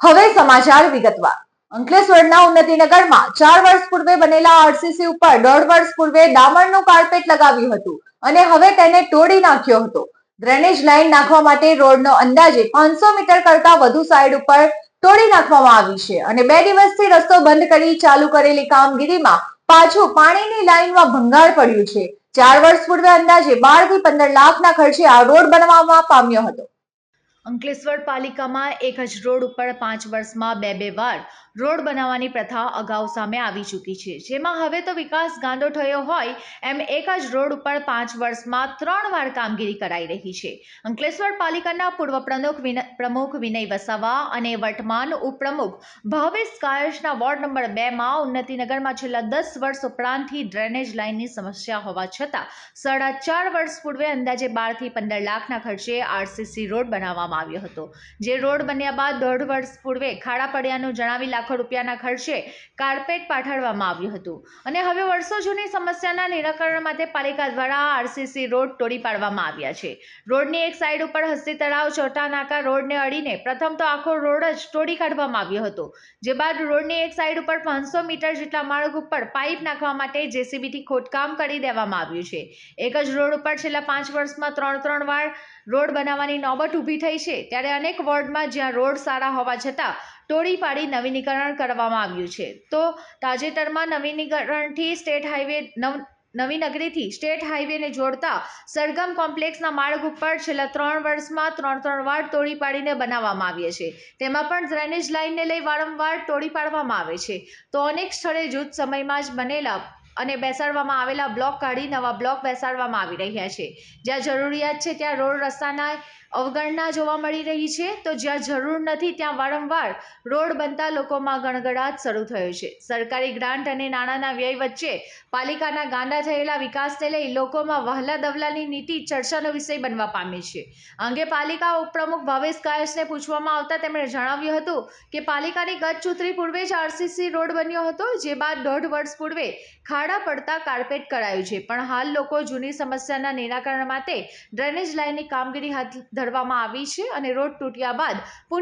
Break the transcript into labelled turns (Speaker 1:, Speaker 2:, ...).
Speaker 1: હવે સમાચાર વિગતવાર. અંકલેશ્વરના ઉન્નતિનગરમાં ચાર વર્ષ પૂર્વે બનેલા આરસીસી ઉપર દોઢ વર્ષ પૂર્વે ડામરનું કાર્પેટ લગાવ્યું હતું અને હવે તેને તોડી નાખ્યો હતો. ડ્રેનેજ લાઇન નાખવા માટે રોડનો અંદાજે પાંચસો મીટર કરતા વધુ સાઈડ ઉપર તોડી નાખવામાં આવી છે અને બે દિવસથી રસ્તો બંધ કરી ચાલુ કરેલી કામગીરીમાં પાછું પાણીની લાઇનમાં ભંગાર પડ્યું છે. ચાર વર્ષ પૂર્વે અંદાજે બારથી પંદર લાખના ખર્ચે આ રોડ બનાવવામાં પામ્યો હતો.
Speaker 2: અંકલેશ્વર પાલિકામાં એક જ રોડ ઉપર પાંચ વર્ષમાં બે બે વાર રોડ બનાવવાની પ્રથા અગાઉ સામે આવી ચૂકી છે. જેમાં હવે તો વિકાસ ગાંડો થયો હોય એમ એક જ રોડ ઉપર પાંચ વર્ષમાં ત્રણ વાર કામગીરી કરાઈ રહી છે. અંકલેશ્વર પાલિકાના પૂર્વ પ્રમુખ પ્રમુખ વિનય વસાવા અને વર્તમાન ઉપપ્રમુખ ભાવેશ કાયશના વોર્ડ નંબર બેમાં ઉન્નતિનગરમાં છેલ્લા દસ વર્ષ ઉપરાંતથી ડ્રેનેજ લાઇનની સમસ્યા હોવા છતાં સાડા ચાર વર્ષ પૂર્વે અંદાજે બારથી પંદર લાખના ખર્ચે આરસીસી રોડ બનાવવામાં આવ્યો હતો. જે રોડ બન્યા બાદ દોઢ વર્ષ પૂર્વે ખાડા પડ્યાનું જણાવી લાખો રૂપિયાના ખર્ચે કાર્પેટ પાથરવામાં આવ્યું હતું. અને હવે વર્ષો જૂની સમસ્યાના નિરાકરણ માટે પાલિકા દ્વારા આરસીસી રોડ તોડી પાડવામાં આવ્યા છે. રોડની એક સાઈડ ઉપર હસ્તી તળાવ ચોટા નાકા રોડને અડીને પ્રથમ તો આખો રોડ જ તોડી કાઢવામાં આવ્યો હતો. જે બાદ રોડની એક સાઈડ ઉપર પાંચસો મીટર જેટલા માર્ગ ઉપર પાઇપ નાખવા માટે જેસીબીથી ખોદકામ કરી દેવામાં આવ્યું છે. એક જ રોડ ઉપર છેલ્લા પાંચ વર્ષમાં ત્રણ ત્રણ વાર રોડ બનાવવાની નોબત ઊભી થઈ છે ત્યારે અનેક વોર્ડમાં જ્યાં રોડ સારા હોવા છતાં તોડી પાડી નવીનીકરણ કરવામાં આવ્યું છે. તો તાજેતરમાં નવીનીકરણથી સ્ટેટ હાઈવે નવ, નવીનગરીથી સ્ટેટ હાઈવેને જોડતા સરગમ કોમ્પ્લેક્સના માર્ગ ઉપર છેલ્લા ત્રણ વર્ષમાં ત્રણ ત્રણ વાર તોડી પાડીને બનાવવામાં આવીએ છે. તેમાં પણ ડ્રેનેજ લાઇનને લઈ વારંવાર તોડી પાડવામાં આવે છે. તો અનેક સ્થળે જૂથ સમયમાં જ બનેલા અને બેસાડવામાં આવેલા બ્લોક કાઢી નવા બ્લોક બેસાડવામાં આવી રહ્યા છે. જ્યાં જરૂરિયાત છે ત્યાં રોડ રસ્તાના અવગણના જોવા મળી રહી છે. તો જ્યાં જરૂર નથી ત્યાં વારંવાર રોડ બનતા લોકોમાં ગણગડાટ શરૂ થયો છે. સરકારી ગ્રાન્ટ અને નાણાંના વ્યય વચ્ચે પાલિકાના ગાંડા થયેલા વિકાસને લઈ લોકોમાં વહલા દવલાની નીતિ ચર્ચાનો વિષય બનવા પામી છે. અંગે પાલિકા ઉપપ્રમુખ ભાવેશ કાયસને પૂછવામાં આવતા તેમણે જણાવ્યું હતું કે પાલિકાની ગત ચૂંટણી પૂર્વે જ આરસીસી રોડ બન્યો હતો, જે બાદ દોઢ વર્ષ પૂર્વે ખાડા પડતા કાર્પેટ કરાયું છે. પણ હાલ લોકો જૂની સમસ્યાના નિરાકરણ માટે ડ્રેનેજ લાઇનની કામગીરી હાથ ધરવામાં આવી છે અને રોડ તૂટ્યા બાદ પુનઃ